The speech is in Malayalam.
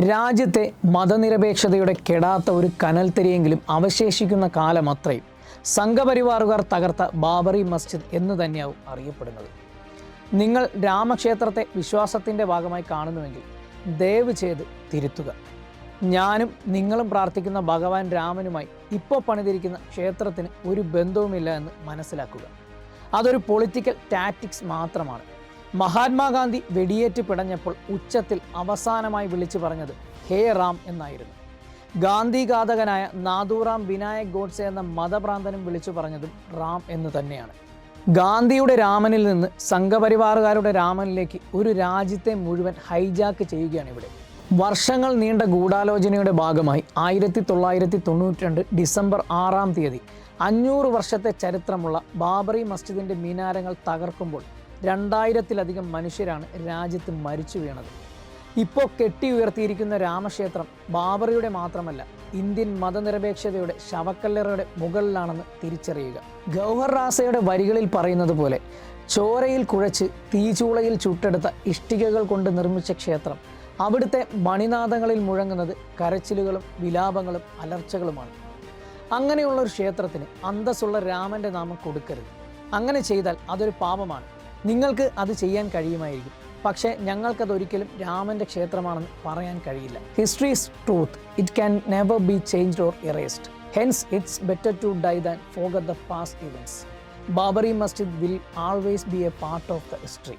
രാജ്യത്തെ മതനിരപേക്ഷതയുടെ കെടാത്ത ഒരു കനൽത്തിരിയെങ്കിലും അവശേഷിക്കുന്ന കാലം അത്രയും. സംഘപരിവാറുകാർ തകർത്ത ബാബറി മസ്ജിദ് എന്ന് തന്നെയാവും അറിയപ്പെടുന്നത്. നിങ്ങൾ രാമക്ഷേത്രത്തെ വിശ്വാസത്തിന്റെ ഭാഗമായി കാണുന്നുവെങ്കിൽ ദയവ് ചെയ്ത് തിരുത്തുക. ഞാനും നിങ്ങളും പ്രാർത്ഥിക്കുന്ന ഭഗവാൻ രാമനുമായി ഇപ്പോൾ പണിതിരിക്കുന്ന ക്ഷേത്രത്തിന് ഒരു ബന്ധവുമില്ല എന്ന് മനസ്സിലാക്കുക. അതൊരു പൊളിറ്റിക്കൽ ടാറ്റിക്സ് മാത്രമാണ്. മഹാത്മാഗാന്ധി വെടിയേറ്റ് പിടഞ്ഞപ്പോൾ ഉച്ചത്തിൽ അവസാനമായി വിളിച്ചു പറഞ്ഞത് ഹേ റാം എന്നായിരുന്നു. ഗാന്ധി ഘാതകനായ നാദൂറാം വിനായക് ഗോഡ്സെ എന്ന മതഭ്രാന്തനും വിളിച്ചു പറഞ്ഞതും റാം എന്ന് തന്നെയാണ്. ഗാന്ധിയുടെ രാമനിൽ നിന്ന് സംഘപരിവാറുകാരുടെ രാമനിലേക്ക് ഒരു രാജ്യത്തെ മുഴുവൻ ഹൈജാക്ക് ചെയ്യുകയാണ് ഇവിടെ. വർഷങ്ങൾ നീണ്ട ഗൂഢാലോചനയുടെ ഭാഗമായി ആയിരത്തി തൊള്ളായിരത്തി തൊണ്ണൂറ്റി രണ്ട് ഡിസംബർ ആറാം തീയതി അഞ്ഞൂറ് വർഷത്തെ ചരിത്രമുള്ള ബാബറി മസ്ജിദിന്റെ മീനാരങ്ങൾ തകർക്കുമ്പോൾ രണ്ടായിരത്തിലധികം മനുഷ്യരാണ് രാജ്യത്ത് മരിച്ചു വീണത്. ഇപ്പോൾ കെട്ടി ഉയർത്തിയിരിക്കുന്ന രാമക്ഷേത്രം ബാബറിയുടെ മാത്രമല്ല ഇന്ത്യൻ മതനിരപേക്ഷതയുടെ ശവക്കല്ലറയുടെ മുകളിലാണെന്ന് തിരിച്ചറിയുക. ഗൗഹർ റാസയുടെ വരികളിൽ പറയുന്നത് പോലെ ചോരയിൽ കുഴച്ച് തീചൂളയിൽ ചുട്ടെടുത്ത ഇഷ്ടികകൾ കൊണ്ട് നിർമ്മിച്ച ക്ഷേത്രം അവിടുത്തെ മണിനാഥങ്ങളിൽ മുഴങ്ങുന്നത് കരച്ചിലുകളും വിലാപങ്ങളും അലർച്ചകളുമാണ്. അങ്ങനെയുള്ള ഒരു ക്ഷേത്രത്തിന് അന്തസ്സുള്ള രാമന്റെ നാമം കൊടുക്കരുത്. അങ്ങനെ ചെയ്താൽ അതൊരു പാപമാണ്. നിങ്ങൾക്ക് അത് ചെയ്യാൻ കഴിയുമായിരിക്കും. പക്ഷേ ഞങ്ങൾക്കതൊരിക്കലും രാമന്റെ ക്ഷേത്രമാണെന്ന് പറയാൻ കഴിയില്ല. History is truth it can never be changed or erased hence it's better to die than forget the past events Babri Masjid will always be a part of the history